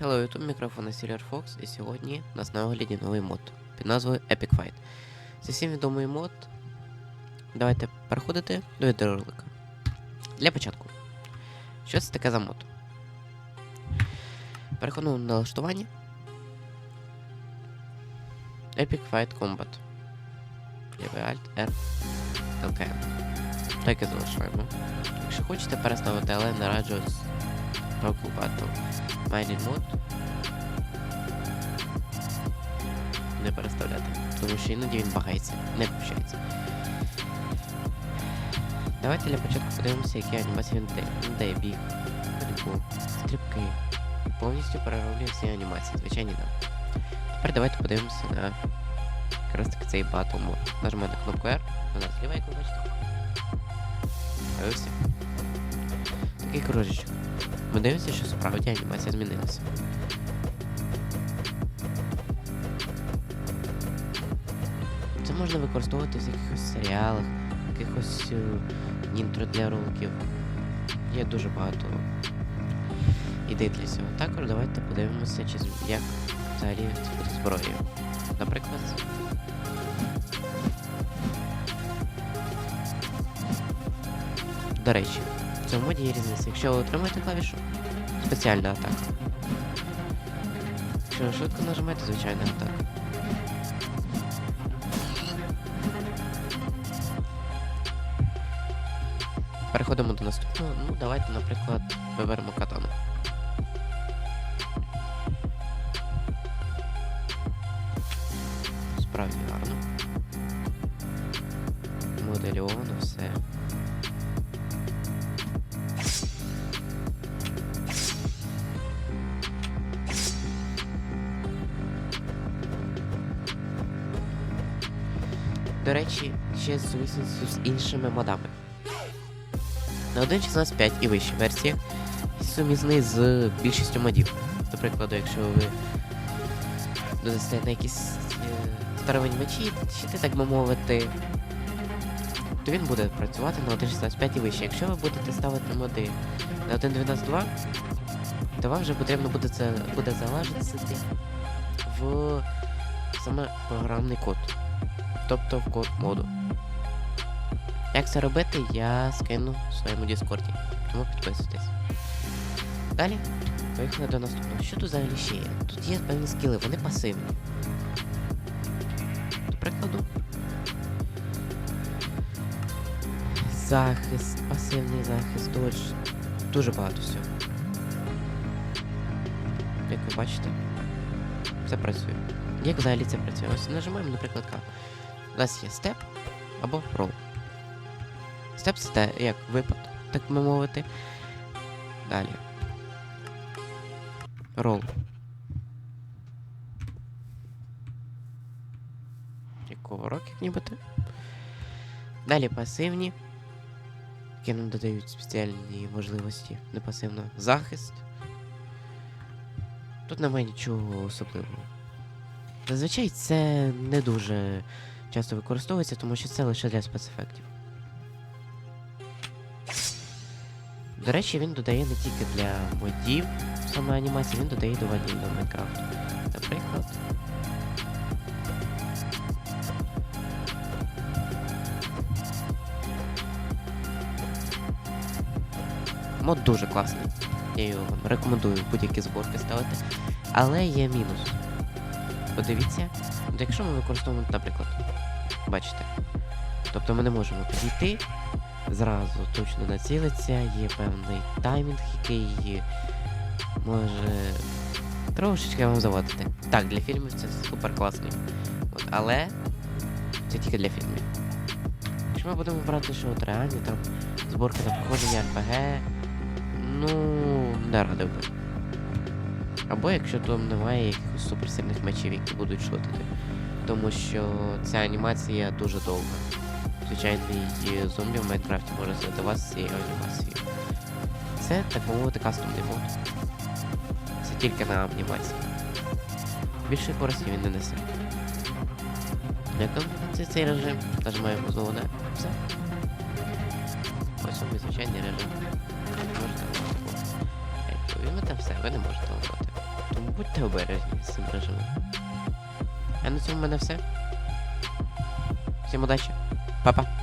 Hello, YouTube, мікрофон Silver Fox, і сьогодні у нас на огляді новий мод під назвою Epic Fight. Це всім відомий мод. Давайте переходити до відеоролика. Для початку. Що це таке за мод? Переходимо на налаштування. Epic Fight Combat. Alt R LKM. Так і залишаємо. Якщо хочете переставити, але не раджу з Rockle Battle. Mining Mode не переставляти, тому що іноді він багається, не включається. Давайте для початку подивимося, які анімації він дає. Він дає біг, ходьбу, стрибки. Повністю перероблює всі анімації, звичайні да. Тепер давайте подивимося на якраз таки цей Battle Mode. Нажимаємо на кнопку R, вона зліва, як ви бачите. А ось. Такий кружечок. Ми дивимося, що справді анімація змінилася. Це можна використовувати в якихось серіалах, якихось е, інтро для роликів. Є дуже багато ідей для цього. Також давайте подивимося, чи як взагалі це буде зброєю. Наприклад. До речі, в цьому моді є різниця. Якщо ви отримаєте клавішу, спеціальна атака. Якщо ви швидко нажимаєте, звичайна атака. Переходимо до наступного. Ну, давайте, наприклад, виберемо катану. Справді гарно. Моделіовано все. До речі, ще з з іншими модами. На 1.16.5 і вищій версіях сумісний з більшістю модів. До прикладу, якщо ви додасте на якісь е, старовинні мечі, щити, так би мовити, то він буде працювати на 1.16.5 і вище. Якщо ви будете ставити моди на 1.12.2, то вам вже потрібно буде це буде залежати в саме програмний код. Тобто в код моду. Як це робити, я скину в своєму Діскорді. Тому підписуйтесь. Далі, поїхали до наступного. Що тут взагалі ще є? Тут є певні скіли, вони пасивні. До прикладу. Захист, пасивний захист, додж. Дуже багато всього. Як ви бачите, все працює. Як взагалі це працює? Ось нажимаємо, наприклад, К. У нас є степ або рол. Степ це те, як випад, так би мовити. Далі. Рол. Як коворок, як нібито. Далі пасивні. Які нам додають спеціальні можливості. Не пасивно. Захист. Тут немає нічого особливого. Зазвичай це не дуже часто використовується, тому що це лише для спецефектів. До речі, він додає не тільки для модів саме анімації, він додає до ванільного Майнкрафту. Наприклад. Мод дуже класний. Я його рекомендую будь-які зборки ставити. Але є мінус. Подивіться, якщо ми використовуємо, наприклад, бачите. Тобто ми не можемо підійти, зразу точно націлиться, є певний таймінг, який може трошечки вам заводити. Так, для фільмів це супер класний. От, але це тільки для фільмів. Якщо ми будемо брати, що от реальні там зборки на проходження РПГ, ну, не радив би. Або якщо там немає якихось суперсильних мечів, які будуть шутити. Тому що ця анімація дуже довга. Звичайний зомбі в Майнкрафті може задавати цією анімацією. Це, так би мовити, кастомний мод. Це тільки на анімації. Більше користі він не несе. Це цей режим? Нажимаємо знову все. Ось звичайний режим. Як все, ви не можете ламати. будьте обережні з цим режимом. А на цьому в мене все. Всім удачі. Па-па.